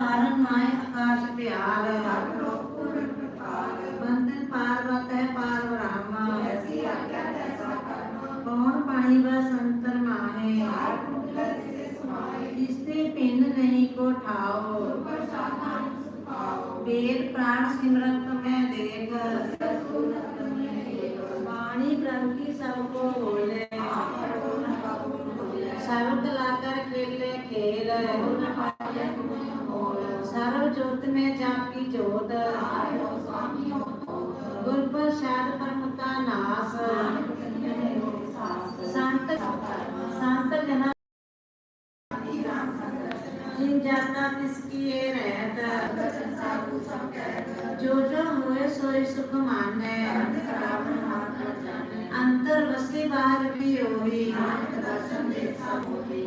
तारण माए आकाश प्यार बंदन पार्वत है पार्व रामा कौन पाई व संतर माहे जिसते पिन नहीं को ठाओ वेद प्राण सिमरत में देख वाणी ब्रह्म की सबको बोले शब्द लाकर खेले खेल सर्व जोत में जापी जोत। गुर प्रसाद परम का नाश संत संत जना जाता किसकी ये रहत। जो जो हुए सोई सुख माने। अंतर बसी बाहर भी होई।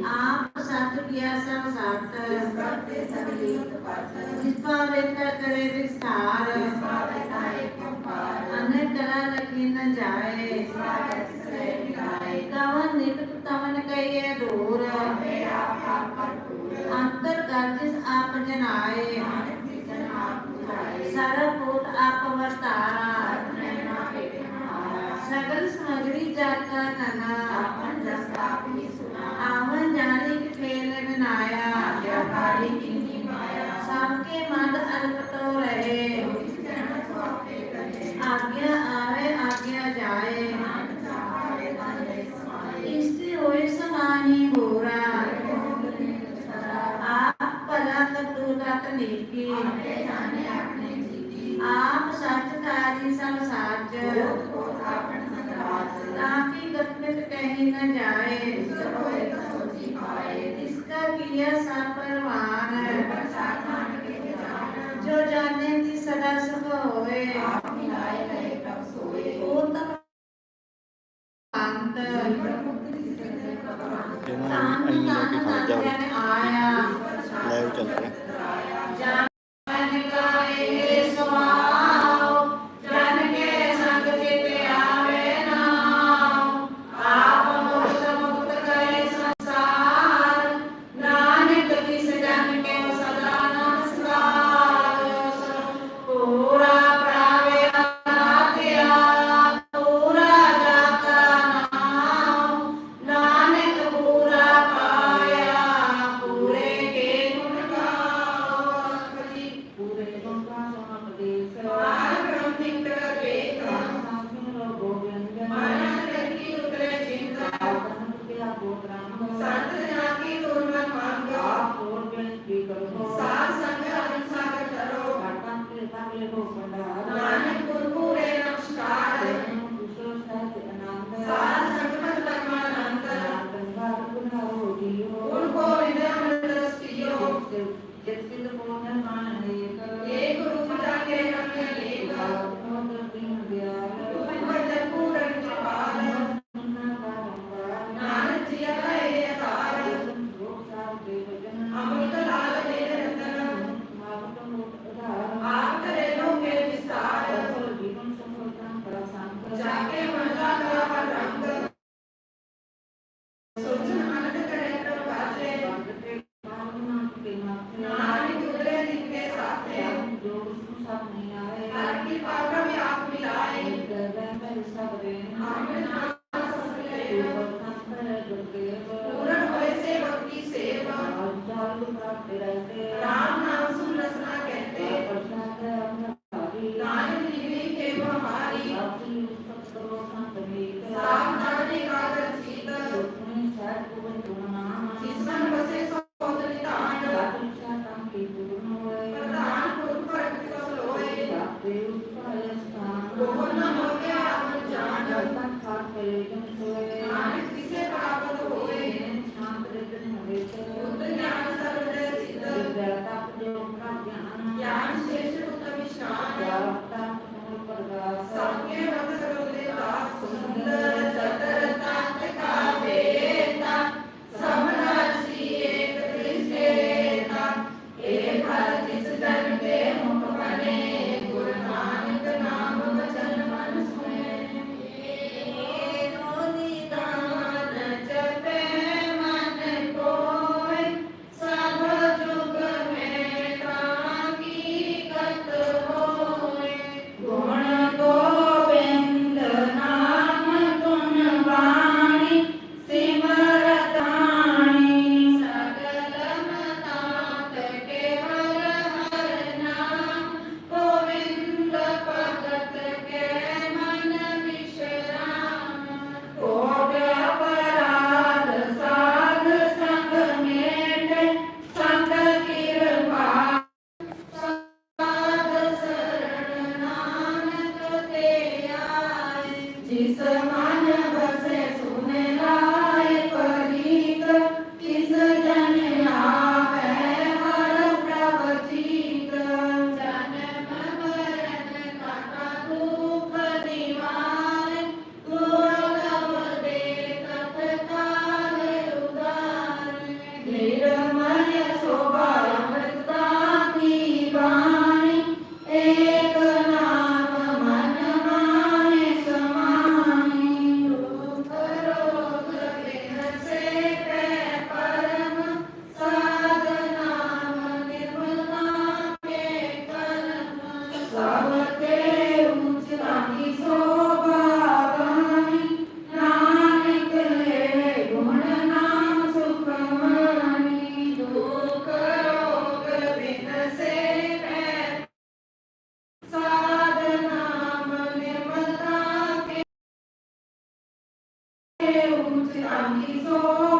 आप संत किया संसात जिस पर एकता करे विस्तार अन्य कला लगी न जाए कवन निकट तवन कहिए दूर अंतर कर जिस आप जनाए सरल कोट आप वर्तारा सगल समझी जाता कना आज्ञा आवे, आज्ञा जाए। इसकी ओर समानी बोरा आप पदा तत्व तक देखी आप सचकारी सब साच ताकि गतित कहीं न जाए। इसका किया सपरवान जो जाने की सदा सुख होए หลายในพระสุนเตอร์นอันตาไปาแ ആഗ്രഹവും കൊണ്ട് ആ हाँ, की बात दिलाते राम नाम सुन रसना कहते प्रश्न है अपना भारी नानक निवे के हमारी आपकी पुस्तक करो संत तो भी सावधान एकाग्र चित उसमें सात कुवन तुमना जिसमें बसे सौतलित आंड आत्मचा काम की पूर्ण होए प्रधान पुरुष पर विश्वास होए आपके उत्पल स्थान गोपन हो गया आत्म जान तन खात करे तुम होए। नानक जिसे प्राप्त होए शांत रहते हैं वे तो ज्ञान सर्वदय सिद्ध ज्ञान श्रेष्ठ उत्तम विश्राम सबके रंग सरोदे undeserved.